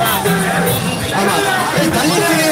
あら、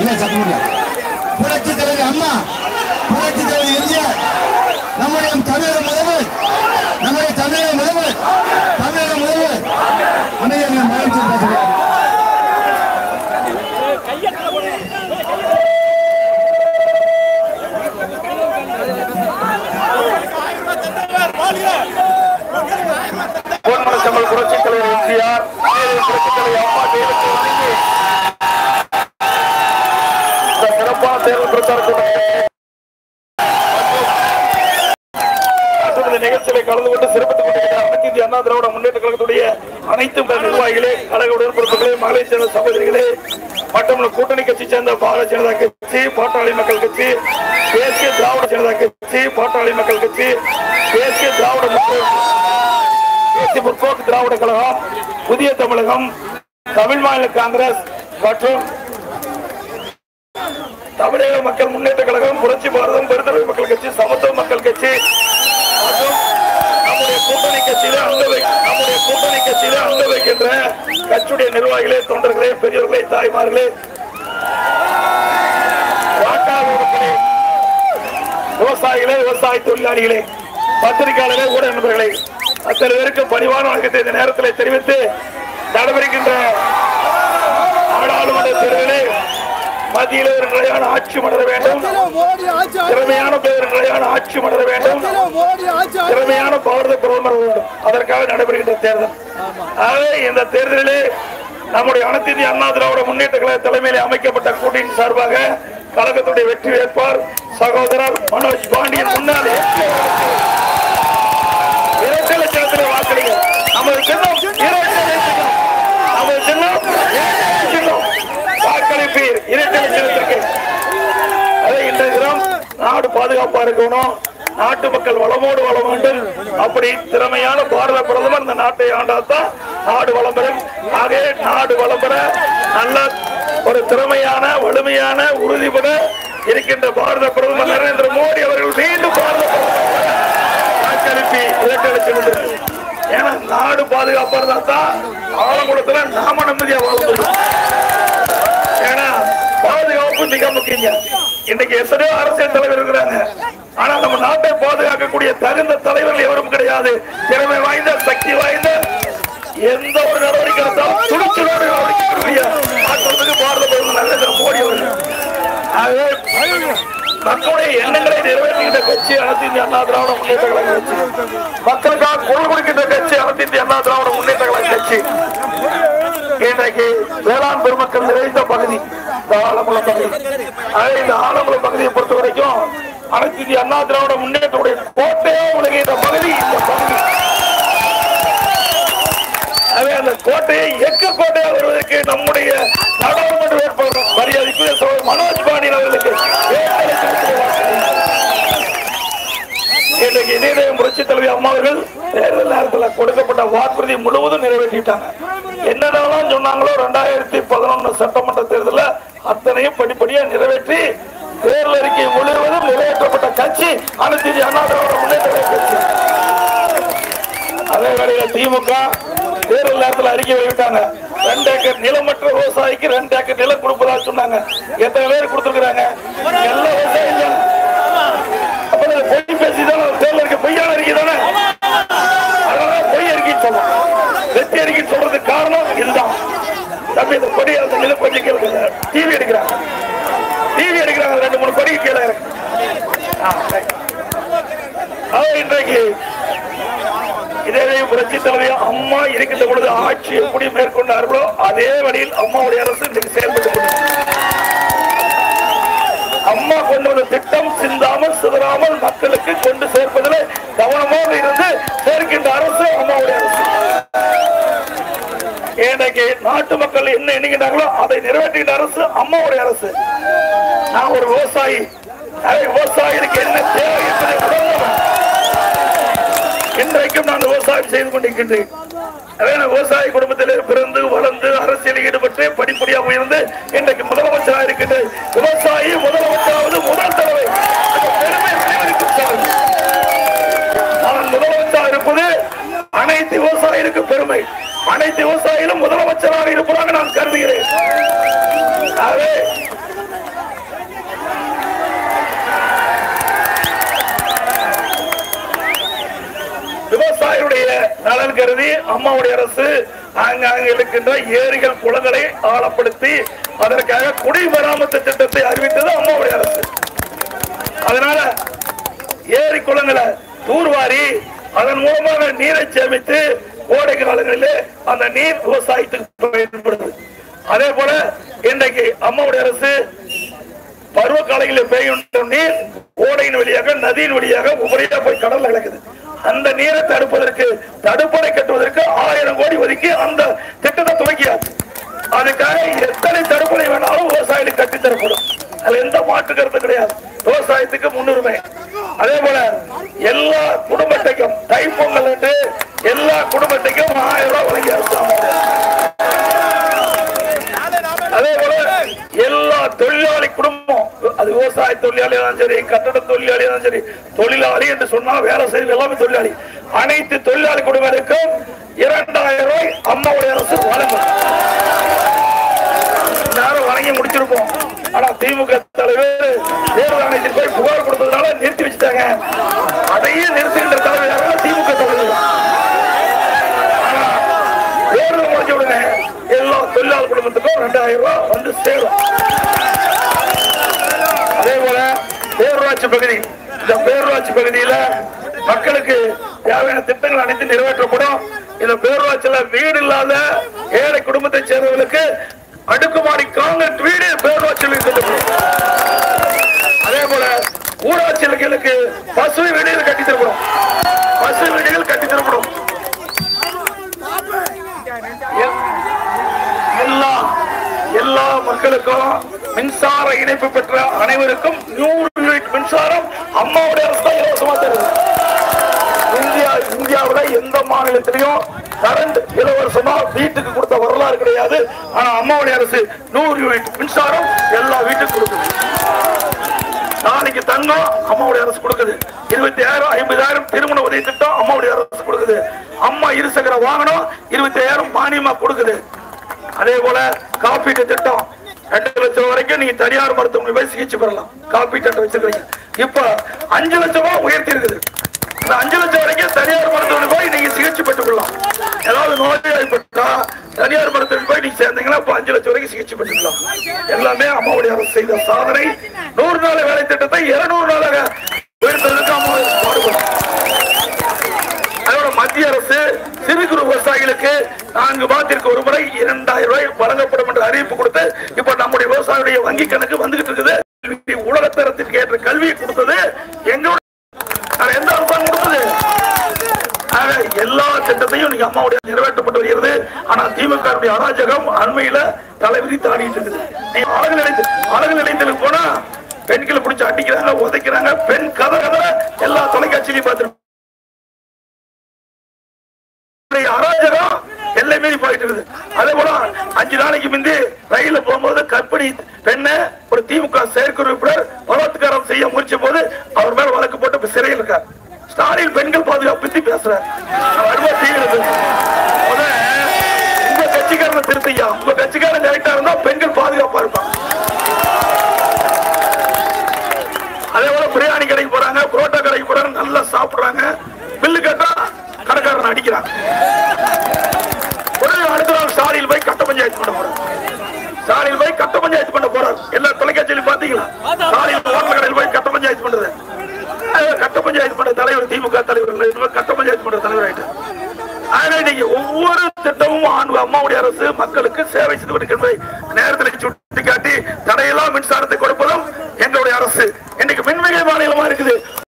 இல்லை சத்தமில்ல புரட்சி தலைவர் அம்மா புரட்சி தலைவர் எம்ஜிஆர் நம்முடைய தமிழக முதல்வர் நம்முடைய தமிழக முதல்வர் தமிழக முதல்வர். அமைதியாக மகிழ்ச்சி பேசுகிறேன் பொன்மனச்சம்பல் புரட்சித் தலைவர் எம்ஜிஆர் புரட்சித் தலைவர் அம்மா தெய்வத்தை வணங்கி இந்த தேர்தல் பிரச்சார மற்றும் நிகழ்ச்சியில கலந்து கொண்டு சிறப்பித்துக் கொண்டிருக்கிற அனைத்து இந்திய அண்ணா திராவிட முன்னேற்ற கழகத்துடைய அனைத்து நிர்வாகிகளே கழக உடன்பிறப்புகளே மகளிர் சேர்ந்த சகோதரிகளே மற்றும் கூட்டணி கட்சி சேர்ந்த பாரதிய ஜனதா கட்சி பாட்டாளி மக்கள் கட்சி தேசிய திராவிட ஜனதா கட்சி பாட்டாளி மக்கள் கட்சி தேசிய திராவிட தேசிய முற்போக்கு திராவிட கழகம் புதிய தமிழகம் தமிழ் மாநில காங்கிரஸ் மற்றும் தமிழக மக்கள் முன்னேற்ற கழகம் புரட்சி பாரதம் பெருந்தலை மக்கள் கட்சி சமத்துவ மக்கள் கட்சி. மற்றும் நம்முடைய கூட்டணி கட்சியில அங்க வை நம்முடைய கூட்டணி கட்சியில அங்க வைக்கின்ற கட்சியுடைய நிர்வாகிகளே தொண்டர்களே பெரியவர்களே தாய்மார்களே. வாக்காளர்களே விவசாயிகளே விவசாய தொழிலாளிகளே பத்திரிகையாளர்களே ஊடக நண்பர்களே அத்தனை பேருக்கு பணிவான வணக்கத்தை இந்த நேரத்தில் தெரிவித்து நடைபெறுகின்ற நாடாளுமன்ற தேர்தலில் மத்தியில் நிலையான ஆட்சி மலர வேண்டும். திறமையான பேர் நிலையான ஆட்சி மலர வேண்டும். திறமையான பாரத பிரதமர் வேண்டும் அதற்காக நடைபெறுகின்ற தேர்தல். ஆகவே இந்த தேர்தலிலே நம்முடைய அனைத்து அண்ணா திராவிட முன்னேற்ற கழக தலைமையில் அமைக்கப்பட்ட கூட்டணியின் சார்பாக கழகத்துடைய வெற்றி வேட்பாளர் சகோதரர் மனோஜ் பாண்டியன் முன்னாள் நாடு பாதுகாப்பா இருக்கணும். நாட்டு மக்கள் வளமோடு வளம் வேண்டும். அப்படி திறமையான பாரத பிரதமர் இந்த நாட்டை ஆண்டாதான் நாடு வளம் பெறும். ஆகவே நாடு வளம் பெற நல்ல ஒரு திறமையான வலிமையான உறுதிபட இருக்கின்ற பாரத பிரதமர் நரேந்திர மோடி அவர்கள் மீண்டும் பாரத வாக்களிப்பி இரட்டை ஏன்னா நாடு பாதுகாப்பா இருந்தா தான் ஆலங்குளத்துல நாம நிம்மதியா வாழ ஏன்னா பாதுகாப்பு மிக முக்கியம். இன்னைக்கு எத்தனையோ அரசியல் தலைவர் இருக்கிறாங்க. ஆனா நம்ம நாட்டை பாதுகாக்கக்கூடிய தகுந்த தலைவர்கள் எவரும் கிடையாது. திறமை வாய்ந்த சக்தி வாய்ந்த எந்த ஒரு நடவடிக்கை எடுத்தாலும் துணிச்சலோடு நடவடிக்கை எடுக்கக்கூடிய பாரத பிரதமர் நரேந்திர மோடி அவர்கள். ஆகவே மக்களுடைய எண்ணங்களை நிறைவேற்றுகின்ற கட்சி அனைத்து இந்திய அண்ணா திராவிட முன்னேற்ற கழக கட்சி. மக்களுக்காக குரல் கொடுக்கின்ற கட்சி அனைத்து இந்திய அண்ணா திராவிட முன்னேற்ற கழக கட்சி. இன்றைக்கு வேளாண் பெருமக்கள் நிறைந்த பகுதி. இந்த பகுதி. இந்த ஆலங்குளம் பகுதியை பொறுத்த வரைக்கும் அனைத்து அண்ணா திராவிட முன்னேற்றத்துடைய கோட்டையே உலகின்ற பகுதி இந்த பகுதி. அந்த கோட்டையை எக்க கோட்டையாக வருவதற்கு நம்முடைய நாடாளுமன்ற வேட்பாளர் மரியாதைக்குரிய சோழர் மனோஜ் பாண்டியன் அவர்களுக்கு இன்றைக்கு இதயம் புரட்சி தலைவி அம்மா அவர்கள் தேர்தல் நேரத்தில் கொடுக்கப்பட்ட வாக்குறுதி முழுவதும் நிறைவேற்றிட்டாங்க. என்னென்னலாம் சொன்னாங்களோ ரெண்டாயிரத்தி பதினொன்னு சட்டமன்ற தேர்தலில் அத்தனையும் படிப்படியா நிறைவேற்றி தேர்தல் அறிக்கை முழுவதும் நிறைவேற்றப்பட்ட கட்சி அனைத்து அண்ணா திராவிட முன்னேற்ற கட்சி. அதே வேளையில் திமுக தேர்தல் நேரத்தில் அறிக்கை வெளியிட்டாங்க. ரெண்டு ஏக்கர் நிலமற்ற விவசாயிக்கு ரெண்டு ஏக்கர் நிலம் கொடுப்பதாக சொன்னாங்க. எத்தனை பேர் கொடுத்துருக்காங்க எல்லா விவசாயிகள் அப்ப நான் பொய் பேசிதான் தேர்தல் இருக்க பொய்யான அறிக்கை தானே அதனால பொய் அறிக்கை சொல்றோம் வெற்றி அறிக்கை சொல்றதுக்கு காரணம் இதுதான் இந்த கொடி அந்த கொஞ்சம் கேளுங்க டிவி எடுக்கிறாங்க. டிவி எடுக்கிறாங்க. ரெண்டு மூணு கொடி கீழே இருக்கு இன்றைக்கு இதே புரட்சி தலைவி அம்மா இருக்கின்ற பொழுது ஆட்சி எப்படி மேற்கொண்டார்களோ அதே வழியில் அம்மாவுடைய அரசு இன்றைக்கு செயல்பட்டு அம்மா கொண்டு வந்த திட்டம் சிந்தாமல் சிதறாமல் மக்களுக்கு கொண்டு சேர்ப்பதில் கவனமாக இருந்து சேர்க்கின்ற அரசு அம்மாவுடைய அரசு. இன்னைக்கு நாட்டு மக்கள் என்ன எண்ணுகின்றாங்களோ அதை நிறைவேற்றுகின்ற அரசு அம்மாவுடைய அரசு. நான் ஒரு விவசாயி. விவசாயிக்கு என்ன தேவை இன்றைக்கும் நான் விவசாயம் செய்து கொண்டிருக்கின்றேன். விவசாய குடும்பத்திலே பிறந்து வளர்ந்து அரசியல் ஈடுபட்டு படிப்படியாக உயர்ந்து இன்றைக்கு முதலமைச்சராக இருக்கின்றேன். விவசாயி முதலமைச்சராவது முதல் தடவை பெருமை நான் முதலமைச்சராக இருப்பது அனைத்து விவசாயிகளுக்கு பெருமை. அனைத்து விவசாயிகளும் முதலமைச்சராக இருப்பதாக நான் கருதுகிறேன். ஆகவே விவசாயியுடைய நலன் கருதி அம்மாவுடைய அரசு ஆங்காங்க இருக்கின்ற ஏரிகள் குளங்களை ஆழப்படுத்தி அதற்காக குடிமராமத்து திட்டத்தை அறிவித்தது அம்மாவுடைய அரசு. அதனால ஏரி குளங்களை தூர்வாரி அதன் மூலமாக நீரை சேமித்து கோடை காலங்களிலே அந்த நீர் விவசாயத்துக்கு பயன்படுது. அதே போல இன்றைக்கு அம்மாவுடைய அரசு பருவ காலங்களில் பெய்கின்ற நீர் ஓடையின் வழியாக நதியின் வழியாக உபரியா போய் கடல் கிடக்குது அந்த நீரை தடுப்பதற்கு தடுப்பணை கட்டுவதற்கு ஆயிரம் கோடி ஒதுக்கி அந்த திட்டத்தை துவக்கியாச்சு. அதுக்காக எத்தனை தடுப்பணை வேணாலும் விவசாயிகளுக்கு கட்டி தரப்படும். அதுல எந்த மாற்று கருத்து கிடையாது. விவசாயத்துக்கு முன்னுரிமை. அதே போல எல்லா குடும்பத்தையும் தைப்பொங்கல் என்று எல்லா குடும்பத்தையும் ஆயிரம் ரூபாய் வழங்கி அரசாங்கம் அதே போல எல்லா தொழிலாளி குடும்பம் அது விவசாய தொழிலாளியா இருந்தாலும் சரி கட்டட தொழிலாளியாலும் சரி தொழிலாளி என்று சொன்னா வேலை செய்வது எல்லாமே தொழிலாளி. அனைத்து தொழிலாளி குடும்பங்களுக்கும் இரண்டாயிரம் ரூபாய் அம்மாவுடைய அரசு வழங்கும். நேரம் வழங்கி முடிச்சிருப்போம் ஆனா திமுக தலைவர் தேர்தல் ஆணையத்தில் போய் புகார் கொடுத்ததுனால நிறுத்தி வச்சுட்டாங்க. அதையும் நிறுத்துகின்ற தலைவராக திமுக தலைவர் ஆனா, தேர்தல் முடிஞ்ச உடனே எல்லா தொழிலாளர் குடும்பத்துக்கும் ரெண்டாயிரம் ரூபாய் வந்து சேரும். அதே போல பேரூராட்சி பகுதி இந்த பேரூராட்சி பகுதியில மக்களுக்கு தேவையான திட்டங்கள் அனைத்து நிறைவேற்றப்படும். இந்த பேரூராட்சியில வீடு இல்லாத ஏழை குடும்பத்தை சேர்ந்தவர்களுக்கு அடுக்குமாடி காங்கிரட் வீடு பேரூராட்சியில் அதே போல ஊராட்சிகளுக்கு பசு வீடுகள் கட்டி தரப்படும். பசு வீடுகள் கட்டி தரப்படும். எல்லாம் எல்லா மக்களுக்கும் மின்சார இணைப்பு பெற்ற அனைவருக்கும் நூறு யூனிட் மின்சாரம் அம்மாவுடைய அரசு இலவசமா தருது இந்தியா இந்தியாவில் எந்த மாநிலத்திலையும் கரண்ட் இலவசமா வீட்டுக்கு கொடுத்த வரலாறு கிடையாது. ஆனா அம்மாவுடைய அரசு நூறு யூனிட் மின்சாரம் எல்லா வீட்டுக்கும் கொடுக்குது. நாளைக்கு தங்கம் அம்மாவுடைய அரசு கொடுக்குது. இருபத்தி ஆயிரம் ஐம்பதாயிரம் திருமண உதவி திட்டம் அம்மாவுடைய அரசு கொடுக்குது. அம்மா இருசக்கர வாகனம் இருபத்தி ஆயிரம் மானியமா கொடுக்குது. அதே போல காப்பீட்டு திட்டம் ரெண்டு லட்சம் வரைக்கும் நீங்க தனியார் மருத்துவமனை போய் சிகிச்சை பெறலாம். காப்பீட்டு வச்சிருக்கீங்க. இப்ப அஞ்சு லட்சமா உயர்த்தி இருக்குது இந்த அஞ்சு லட்சம் வரைக்கும் தனியார் மருத்துவமனை போய் நீங்க சிகிச்சை பெற்றுக் கொள்ளலாம் ஏதாவது நோய் தனியார் மருத்துவமனை போய் நீங்க சேர்ந்தீங்கன்னா இப்ப அஞ்சு லட்சம் வரைக்கும் சிகிச்சை பெற்றுக்கலாம். எல்லாமே அம்மாவுடைய அரசு செய்த சாதனை. நூறு நாள் வேலை திட்டத்தை இருநூறு நாளாக உயர்த்ததுக்கு அம்மா பாடுபடும். அதோட மத்திய அரசு சிறு குறு விவசாயிகளுக்கு நான்கு மாதத்திற்கு ஒரு முறை இரண்டாயிரம் ரூபாய் வழங்கப்படும் அறிவிப்பு கொடுத்து இப்ப நம்முடைய விவசாயியுடைய வங்கி கணக்கு வந்துகிட்டு இருக்குது. உலகத்தரத்திற்கு ஏற்ற கல்வியை கொடுத்தது எங்களோட எந்த அரசாங்கம் கொடுத்தது? ஆக எல்லா திட்டத்தையும் நீங்க அம்மாவுடைய நிறைவேற்றப்பட்டு வருகிறது. ஆனா திமுக அராஜகம் அண்மையில தலைவிரி தாடிட்டு இருக்குது. நீ அழகு நிலைத்து அழகு நிலையத்திற்கு போனா பெண்களை பிடிச்சி அடிக்கிறாங்க உதைக்கிறாங்க பெண் கதை கதை எல்லா தொலைக்காட்சியிலையும் பார்த்துருக்கோம் அராஜகம் எல்லை மீறி போயிட்டு இருக்குது. அதே போல அஞ்சு நாளைக்கு முந்தி ரயில போகும்போது கற்பிணி பெண்ணை ஒரு திமுக செயற்குழு உறுப்பினர் பலாத்காரம் செய்ய முயற்சி போது அவர் மேல வழக்கு போட்டு சிறையில் இருக்கார். ஸ்டாலின் பெண்கள் பாதுகாப்பு பத்தி பேசுறேன் அருமை உங்க கட்சிக்காரன் திருத்தியா? உங்க கட்சிக்காரன் கரெக்டா இருந்தா பெண்கள் பாதுகாப்பா இருப்பான் அதே போல பிரியாணி கடைக்கு போறாங்க புரோட்டா கடைக்கு போறாங்க நல்லா சாப்பிடுறாங்க. பில்லு கேட்டா கடைக்காரன் அடிக்கிறான் உடனே அடுத்த நாள் சாலையில் போய் கட்ட பஞ்சாயத்து பண்ண போறாரு சாலையில் போய் கட்ட பஞ்சாயத்து பண்ண போறாரு. எல்லா தொலைக்காட்சியிலும் பாத்தீங்களா சாலையில் ஓட்டல் கடையில் போய் கட்ட பஞ்சாயத்து பண்றது. கட்ட பஞ்சாயத்து பண்ற தலைவர் திமுக தலைவர் கட்ட பஞ்சாயத்து பண்ற தலைவர் ஆயிட்டு ஆனா இன்னைக்கு ஒவ்வொரு திட்டமும் அம்மாவுடைய அரசு மக்களுக்கு சேவை செய்து கொண்டிருக்கிறது